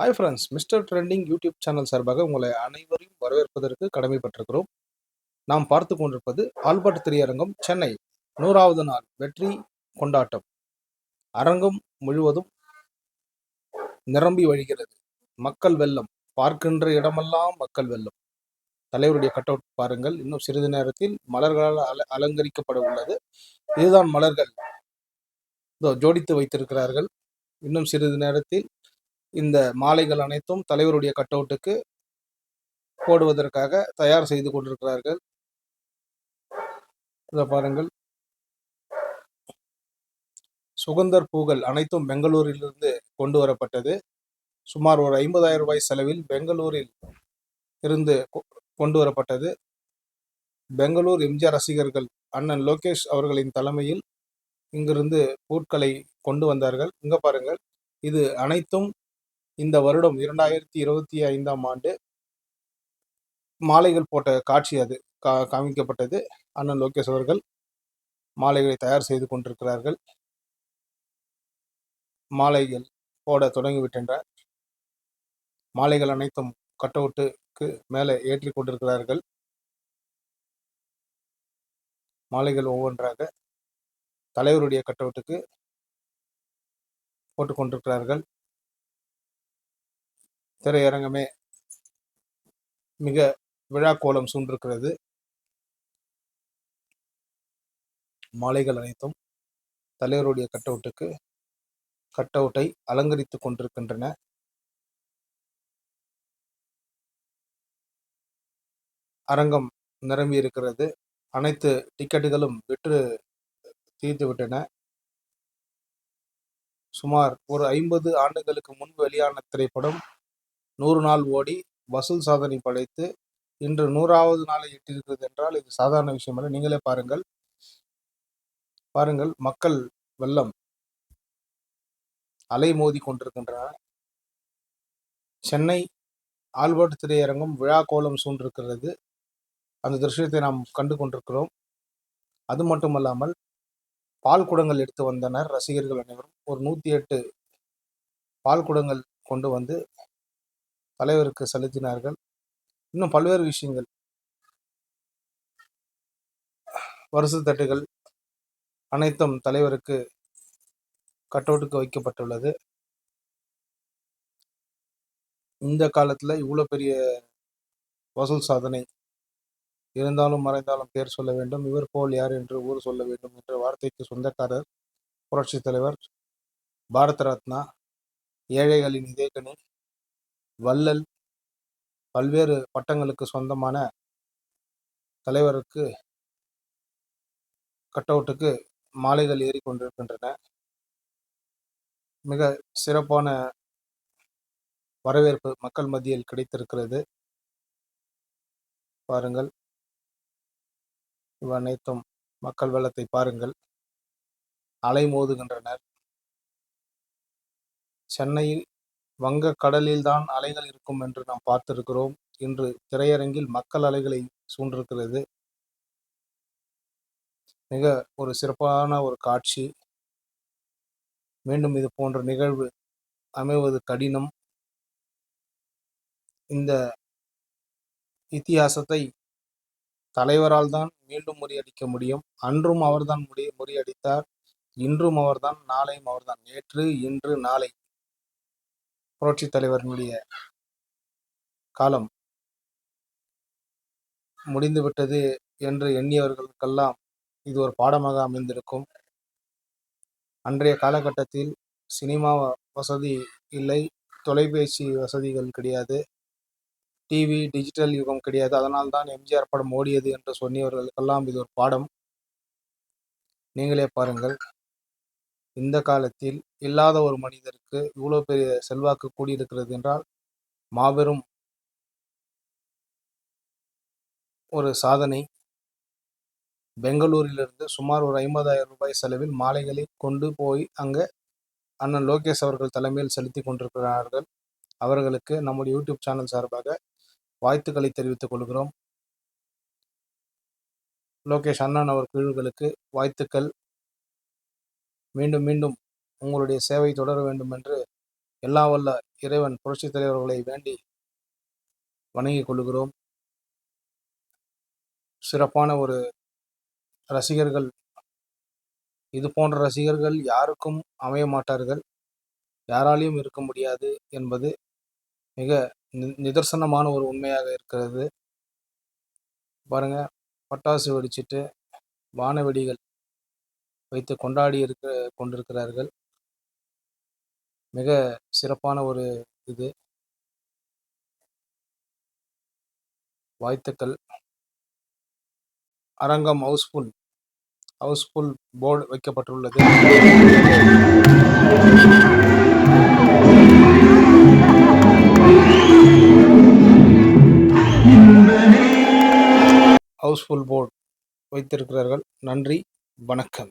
Hi friends mister trending YouTube channel சார்பாக உங்களை அனைவரையும் வரவேற்பதற்கு கடமைப்பட்டிருக்கிறோம். நாம் பார்த்து கொண்டிருப்பது ஆல்பர்ட் திரையரங்கம் சென்னை. நூறாவது நாள் வெற்றி கொண்டாட்டம். அரங்கம் முழுவதும் நிரம்பி வழிகிறது. மக்கள் வெள்ளம். பார்க்கின்ற இடமெல்லாம் மக்கள் வெள்ளம். தலைவருடைய கட் அவுட் பாருங்கள். இன்னும் சிறிது நேரத்தில் மலர்களால் அல அலங்கரிக்கப்பட உள்ளது இதுதான் மலர்கள். ஜோடித்து வைத்திருக்கிறார்கள். இன்னும் சிறிது நேரத்தில் இந்த மாலைகள் அனைத்தும் தலைவருடைய கட் அவுட்டுக்கு போடுவதற்காக தயார் செய்து கொண்டிருக்கிறார்கள். இதை பாருங்கள். சுகந்தர் பூக்கள் அனைத்தும் பெங்களூரிலிருந்து கொண்டு வரப்பட்டது. சுமார் ஒரு ஐம்பதாயிரம் ரூபாய் செலவில் பெங்களூரில் இருந்து கொ- கொண்டு வரப்பட்டது. பெங்களூர் எம்ஜிஆர் ரசிகர்கள் அண்ணன் லோகேஷ் அவர்களின் தலைமையில் இங்கிருந்து பூட்களை கொண்டு வந்தார்கள். இங்கே பாருங்கள். இது அனைத்தும் இந்த வருடம் இரண்டாயிரத்தி இருபத்தி ஐந்தாம் ஆண்டு மாலைகள் போட்ட காட்சி அது. கா காமிக்கப்பட்டது அண்ணன் லோகேஷ் அவர்கள் மாலைகளை தயார் செய்து கொண்டிருக்கிறார்கள். மாலைகள் போட தொடங்கிவிட்டனர். மாலைகள் அனைத்தும் கட் அவுட்டுக்கு மேலே ஏற்றி கொண்டிருக்கிறார்கள். மாலைகள் ஒவ்வொன்றாக தலைவருடைய கட் அவுட்டுக்கு போட்டுக் கொண்டிருக்கிறார்கள். திரையரங்கமே மிக விழா கோலம் சூழ்ந்திருக்கிறது மாலைகள் அனைத்தும் தலைவருடைய கட் அவுட்டுக்கு கட் அவுட்டை அலங்கரித்துக் கொண்டிருக்கின்றன. அரங்கம் நிரம்பி இருக்கிறது. அனைத்து டிக்கெட்டுகளும் விற்று தீர்த்து விட்டன. சுமார் ஒரு ஐம்பது ஆண்டுகளுக்கு முன்பு வெளியான திரைப்படம் நூறு நாள் ஓடி வசூல் சாதனை படைத்து இன்று நூறாவது நாளை எட்டியிருக்கிறது என்றால் இது சாதாரண விஷயம் அல்ல. நீங்களே பாருங்கள். பாருங்கள் மக்கள் வெள்ளம் அலை மோதி கொண்டிருக்கின்றன. சென்னை ஆல்பர்ட் திரையரங்கம் விழா கோலம் சூழ்ந்திருக்கிறது அந்த திருஷ்யத்தை நாம் கண்டு கொண்டிருக்கிறோம். அது மட்டுமல்லாமல் பால் குடங்கள் எடுத்து வந்தனர் ரசிகர்கள் அனைவரும். ஒரு நூற்றி எட்டு பால் குடங்கள் கொண்டு வந்து தலைவருக்கு செலுத்தினார்கள். இன்னும் பல்வேறு விஷயங்கள். வருசு தட்டுகள் அனைத்தும் தலைவருக்கு கட்டவுட்டுக்கு வைக்கப்பட்டுள்ளது. இந்த காலத்துல இவ்வளோ பெரிய வசூல் சாதனை இருந்தாலும் மறைந்தாலும் பேர் சொல்ல வேண்டும். இவர் போல் யார் என்று ஊர் சொல்ல வேண்டும் என்ற வார்த்தைக்கு சொந்தக்காரர் புரட்சி தலைவர் பாரத ரத்னா ஏழைகளின் இதயக்கனி வள்ளல் பல்வேறு பட்டங்களுக்கு சொந்தமான தலைவருக்கு கட்டவுட்டுக்கு மாலைகள் ஏறி கொண்டிருக்கின்றன. மிக சிறப்பான வரவேற்பு மக்கள் மத்தியில் கிடைத்திருக்கிறது. பாருங்கள். இவ அனைத்தும் மக்கள் வெள்ளத்தை பாருங்கள். அலை மோதுகின்றனர். சென்னையில் வங்க கடலில்தான் அலைகள் இருக்கும் என்று நாம் பார்த்திருக்கிறோம். இன்று திரையரங்கில் மக்கள் அலைகளை சூழ்ந்திருக்கிறது. மிக ஒரு சிறப்பான ஒரு காட்சி. மீண்டும் இது போன்ற நிகழ்வு அமைவது கடினம். இந்த இத்தியாசத்தை தலைவரால் தான் மீண்டும் முறியடிக்க முடியும். அன்றும் அவர்தான் முடி முறியடித்தார். இன்றும் அவர்தான் நாளையும் அவர்தான். நேற்று இன்று நாளை. புரட்சி தலைவரினுடைய காலம் முடிந்துவிட்டது என்று எண்ணியவர்களுக்கெல்லாம் இது ஒரு பாடமாக அமைந்திருக்கும். அன்றைய காலகட்டத்தில் சினிமா வசதி இல்லை தொலைபேசி வசதிகள் கிடையாது டிவி டிஜிட்டல் யுகம் கிடையாது. அதனால் தான் எம்ஜிஆர் படம் ஓடியது என்று சொன்னியவர்களுக்கெல்லாம் இது ஒரு பாடம். நீங்களே பாருங்கள். இந்த காலத்தில் இல்லாத ஒரு மனிதருக்கு இவ்வளோ பெரிய செல்வாக்கு கூடியிருக்கிறது என்றால் மாபெரும் ஒரு சாதனை. பெங்களூரிலிருந்து சுமார் ஒரு ஐம்பதாயிரம் ரூபாய் செலவில் மாலைகளை கொண்டு போய் அங்கே அண்ணன் லோகேஷ் அவர்கள் தலைமையில் செலுத்தி கொண்டிருக்கிறார்கள். அவர்களுக்கு நம்முடைய யூடியூப் சேனல் சார்பாக வாழ்த்துக்களை தெரிவித்துக் கொள்கிறோம். லோகேஷ் அண்ணன் அவர் குழுக்களுக்கு வாழ்த்துக்கள். மீண்டும் மீண்டும் உங்களுடைய சேவை தொடர வேண்டும் என்று எல்லா வல்ல இறைவன் புரட்சித் தலைவர்களை வேண்டி வணங்கிக் கொள்கிறோம். சிறப்பான ஒரு ரசிகர்கள் இது போன்ற ரசிகர்கள் யாருக்கும் அமைய மாட்டார்கள். யாராலையும் இருக்க முடியாது என்பது மிக நி- நிதர்சனமான ஒரு உண்மையாக இருக்கிறது. பாருங்க பட்டாசு வெடிச்சிட்டு வானவெடிகள் வைத்து கொண்டாடி இருக்க கொண்டிருக்கிறார்கள். மிக சிறப்பான ஒரு இது. வாழ்த்துக்கள். அரங்கம் ஹவுஸ்ஃபுல் ஹவுஸ்ஃபுல் போர்டு வைக்கப்பட்டுள்ளது. ஹவுஸ்ஃபுல் போர்டு வைத்திருக்கிறார்கள். நன்றி வணக்கம்.